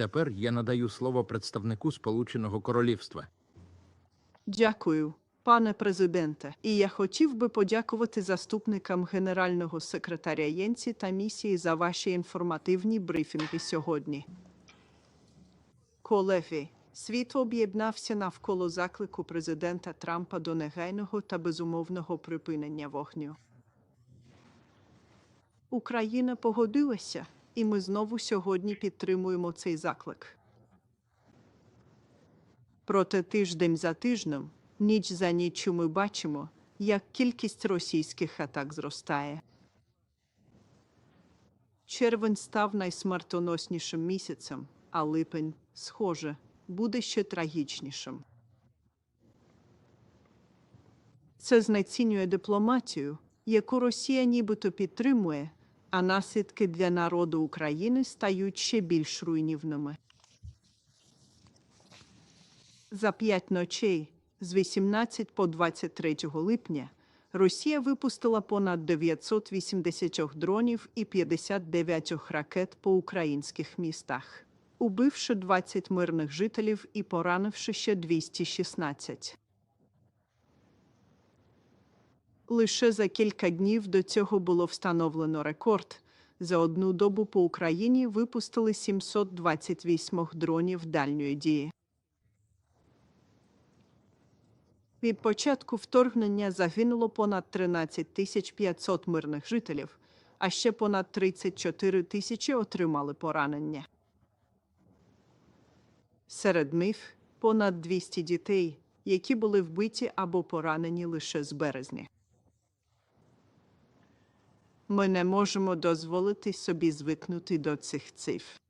Тепер я надаю слово представнику Сполученого Королівства. Дякую, пане президенте. І я хотів би подякувати заступникам генерального секретаря Єнці та місії за ваші інформативні брифінги сьогодні. Колеги, світ об'єднався навколо заклику президента Трампа до негайного та безумовного припинення вогню. Україна погодилася, і ми знову сьогодні підтримуємо цей заклик. Проте тиждень за тижнем, ніч за ніччю ми бачимо, як кількість російських атак зростає. Червень став найсмертоноснішим місяцем, а липень, схоже, буде ще трагічнішим. Це знецінює дипломатію, яку Росія нібито підтримує, а наслідки для народу України стають ще більш руйнівними. За п'ять ночей з 18 по 23 липня Росія випустила понад 980 дронів і 59 ракет по українських містах, убивши 20 мирних жителів і поранивши ще 216. Лише за кілька днів до цього було встановлено рекорд. За одну добу по Україні випустили 728 дронів дальньої дії. Від початку вторгнення загинуло понад 13 тисяч 500 мирних жителів, а ще понад 34 тисячі отримали поранення. Серед них понад 200 дітей, які були вбиті або поранені лише з березня. Ми не можемо дозволити собі звикнути до цих цифр.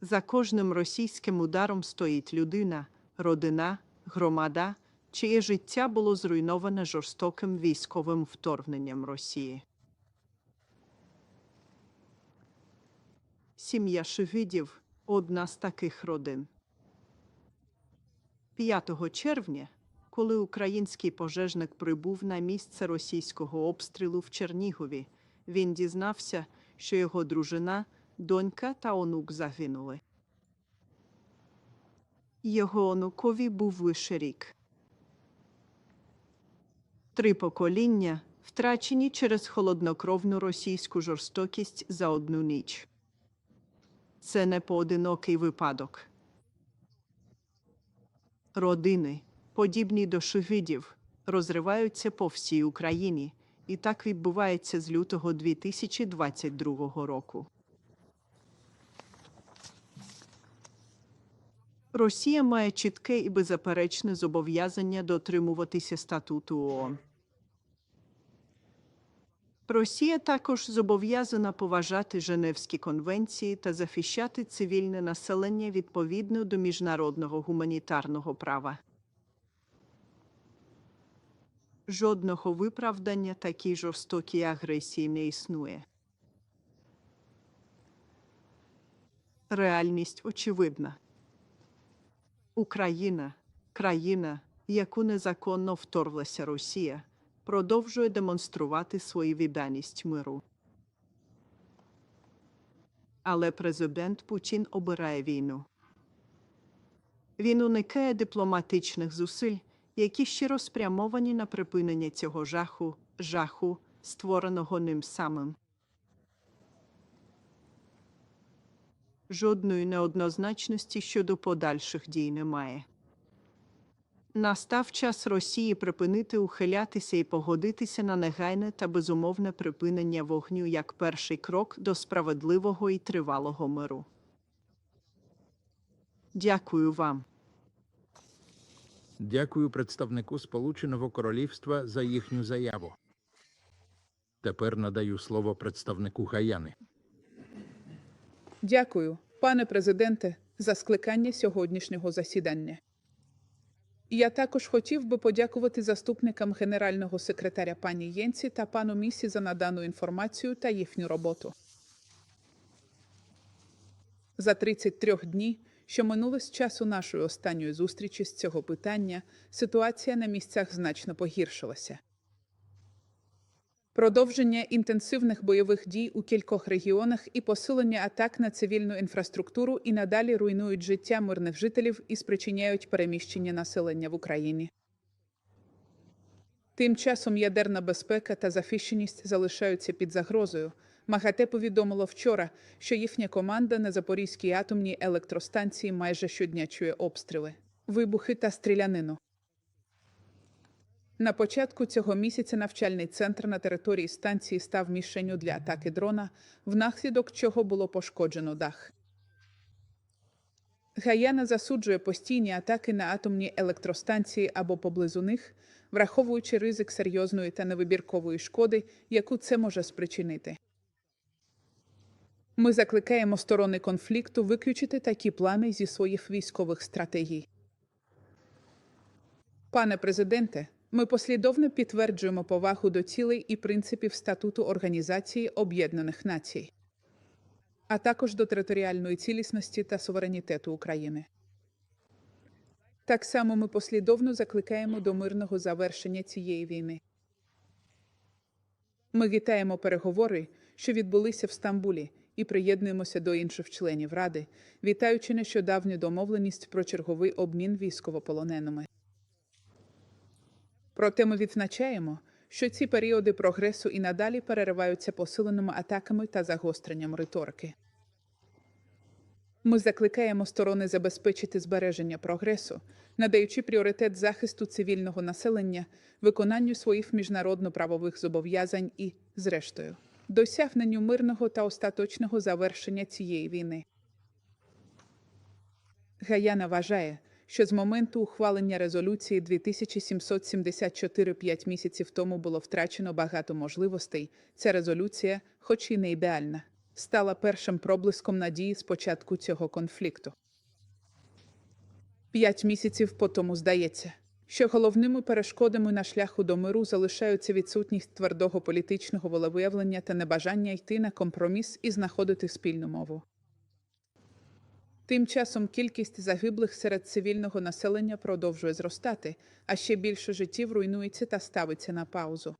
За кожним російським ударом стоїть людина, родина, громада, чиє життя було зруйноване жорстоким військовим вторгненням Росії. Сім'я Шевидів – одна з таких родин. 5 червня, коли український пожежник прибув на місце російського обстрілу в Чернігові, він дізнався, що його дружина, донька та онук загинули. Його онукові був лише рік. Три покоління втрачені через холоднокровну російську жорстокість за одну ніч. Це не поодинокий випадок. Родини, подібні до шевидів, розриваються по всій Україні, і так відбувається з лютого 2022 року. Росія має чітке і беззаперечне зобов'язання дотримуватися статуту ООН. Росія також зобов'язана поважати Женевські конвенції та захищати цивільне населення відповідно до міжнародного гуманітарного права. Жодного виправдання такій жорстокій агресії не існує. Реальність очевидна. Україна, країна, яку незаконно вторглася Росія, продовжує демонструвати свою відданість миру. Але президент Путін обирає війну. Він уникає дипломатичних зусиль, які щиро спрямовані на припинення цього жаху, жаху, створеного ним самим. Жодної неоднозначності щодо подальших дій немає. Настав час Росії припинити ухилятися і погодитися на негайне та безумовне припинення вогню як перший крок до справедливого і тривалого миру. Дякую вам. Дякую представнику Сполученого Королівства за їхню заяву. Тепер надаю слово представнику Гаяни. Дякую, пане президенте, за скликання сьогоднішнього засідання. Я також хотів би подякувати заступникам генерального секретаря пані Єнці та пану Місі за надану інформацію та їхню роботу. За 33 дні, що минули з часу нашої останньої зустрічі з цього питання, ситуація на місцях значно погіршилася. продовження інтенсивних бойових дій у кількох регіонах і посилення атак на цивільну інфраструктуру і надалі руйнують життя мирних жителів і спричиняють переміщення населення в Україні. Тим часом ядерна безпека та захищеність залишаються під загрозою. МАГАТЕ повідомило вчора, що їхня команда на Запорізькій атомній електростанції майже щодня чує обстріли, вибухи та стрілянину. На початку цього місяця навчальний центр на території станції став мішенню для атаки дрона, внаслідок чого було пошкоджено дах. Гаяна засуджує постійні атаки на атомні електростанції або поблизу них, враховуючи ризик серйозної та невибіркової шкоди, яку це може спричинити. Ми закликаємо сторони конфлікту виключити такі плани зі своїх військових стратегій. Пане президенте, ми послідовно підтверджуємо повагу до цілей і принципів статуту Організації Об'єднаних Націй, а також до територіальної цілісності та суверенітету України. Так само ми послідовно закликаємо до мирного завершення цієї війни. Ми вітаємо переговори, що відбулися в Стамбулі, і приєднуємося до інших членів Ради, вітаючи нещодавню домовленість про черговий обмін військовополоненими. Проте ми відзначаємо, що ці періоди прогресу і надалі перериваються посиленими атаками та загостренням риторики. Ми закликаємо сторони забезпечити збереження прогресу, надаючи пріоритет захисту цивільного населення, виконанню своїх міжнародно-правових зобов'язань і, зрештою, досягненню мирного та остаточного завершення цієї війни. Гаяна вважає, що з моменту ухвалення резолюції 2774 5 місяців тому було втрачено багато можливостей. Ця резолюція, хоч і не ідеальна, стала першим проблиском надії з початку цього конфлікту. П'ять місяців по тому здається, що головними перешкодами на шляху до миру залишаються відсутність твердого політичного волевиявлення та небажання йти на компроміс і знаходити спільну мову. Тим часом кількість загиблих серед цивільного населення продовжує зростати, а ще більше життів руйнується та ставиться на паузу.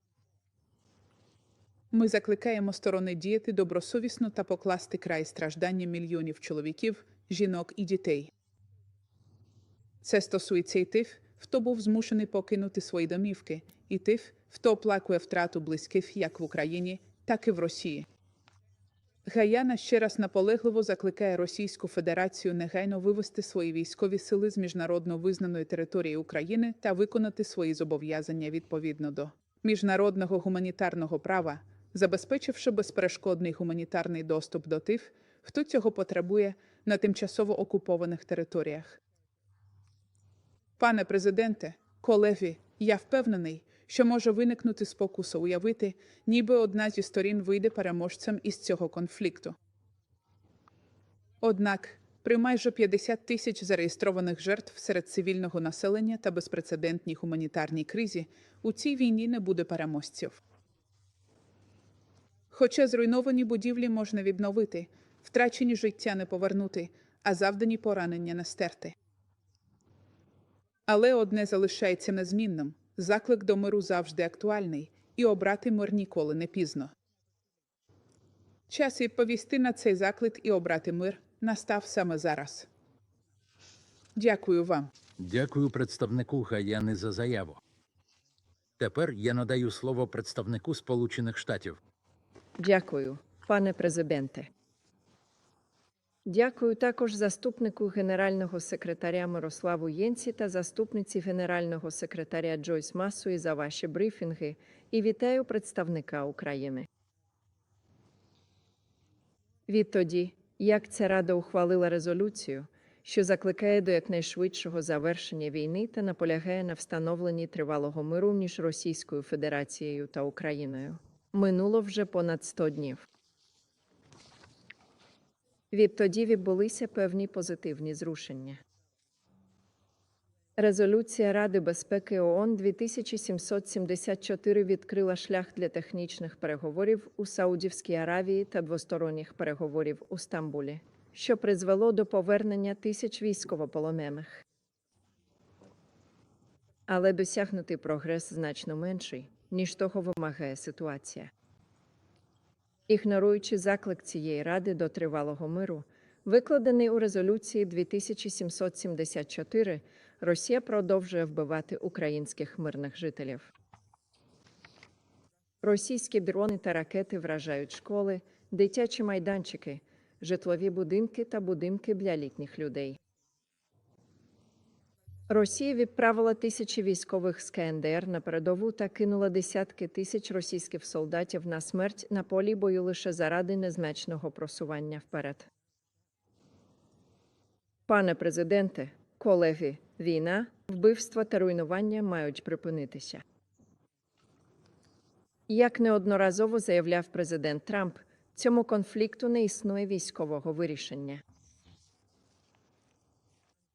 Ми закликаємо сторони діяти добросовісно та покласти край стражданням мільйонів чоловіків, жінок і дітей. Це стосується і тих, хто був змушений покинути свої домівки, і тих, хто оплакує втрату близьких як в Україні, так і в Росії. Гаяна ще раз наполегливо закликає Російську Федерацію негайно вивести свої військові сили з міжнародно визнаної території України та виконати свої зобов'язання відповідно до міжнародного гуманітарного права, забезпечивши безперешкодний гуманітарний доступ до тих, хто цього потребує на тимчасово окупованих територіях. Пане президенте, колеги, я впевнений, що може виникнути спокуса уявити, ніби одна зі сторін вийде переможцем із цього конфлікту. Однак, при майже 50 тисяч зареєстрованих жертв серед цивільного населення та безпрецедентній гуманітарній кризі у цій війні не буде переможців. Хоча зруйновані будівлі можна відновити, втрачені життя не повернути, а завдані поранення не стерти. Але одне залишається незмінним заклик до миру завжди актуальний, і обрати мир ніколи не пізно. Час відповісти на цей заклик і обрати мир настав саме зараз. Дякую вам. Дякую представнику Гаяни за заяву. Тепер я надаю слово представнику Сполучених Штатів. Дякую, пане президенте. Дякую також заступнику генерального секретаря Мирославу Єнці та заступниці генерального секретаря Джойс Масуї за ваші брифінги і вітаю представника України. Відтоді, як ця рада ухвалила резолюцію, що закликає до якнайшвидшого завершення війни та наполягає на встановленні тривалого миру між Російською Федерацією та Україною, минуло вже понад 100 днів. Відтоді відбулися певні позитивні зрушення. Резолюція Ради безпеки ООН 2774 відкрила шлях для технічних переговорів у Саудівській Аравії та двосторонніх переговорів у Стамбулі, що призвело до повернення тисяч військовополонених. Але досягнутий прогрес значно менший, ніж того вимагає ситуація. Ігноруючи заклик цієї ради до тривалого миру, викладений у резолюції 2774, Росія продовжує вбивати українських мирних жителів. Російські дрони та ракети вражають школи, дитячі майданчики, житлові будинки та будинки для літніх людей. Росія відправила тисячі військових з КНДР на передову та кинула десятки тисяч російських солдатів на смерть на полі бою лише заради незначного просування вперед. Пане президенте, колеги, війна, вбивства та руйнування мають припинитися. Як неодноразово заявляв президент Трамп, цьому конфлікту не існує військового вирішення.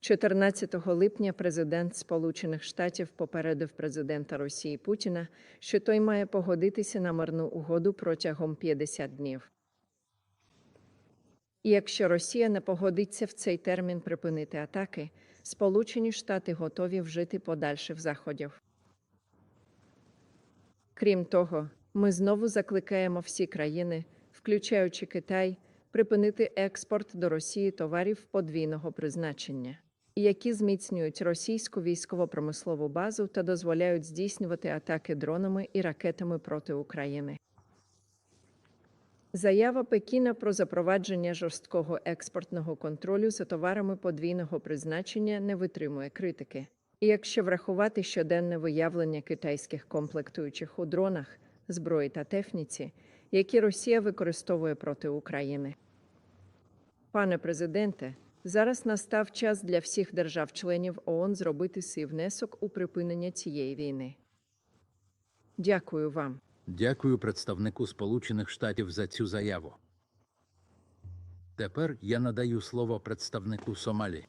14 липня президент Сполучених Штатів попередив президента Росії Путіна, що той має погодитися на мирну угоду протягом 50 днів. І якщо Росія не погодиться в цей термін припинити атаки, Сполучені Штати готові вжити подальших заходів. Крім того, ми знову закликаємо всі країни, включаючи Китай, припинити експорт до Росії товарів подвійного призначення, які зміцнюють російську військово-промислову базу та дозволяють здійснювати атаки дронами і ракетами проти України. Заява Пекіна про запровадження жорсткого експортного контролю за товарами подвійного призначення не витримує критики. І якщо врахувати щоденне виявлення китайських комплектуючих у дронах, зброї та техніці, які Росія використовує проти України. Пане президенте, зараз настав час для всіх держав-членів ООН зробити свій внесок у припинення цієї війни. Дякую вам. Дякую представнику Сполучених Штатів за цю заяву. Тепер я надаю слово представнику Сомалі.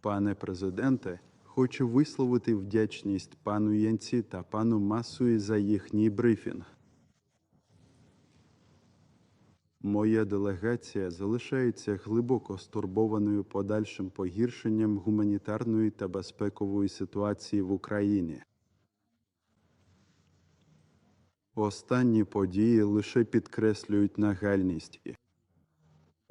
Пане президенте, хочу висловити вдячність пану Єнці та пану Масуї за їхній брифінг. Моя делегація залишається глибоко стурбованою подальшим погіршенням гуманітарної та безпекової ситуації в Україні. Останні події лише підкреслюють нагальність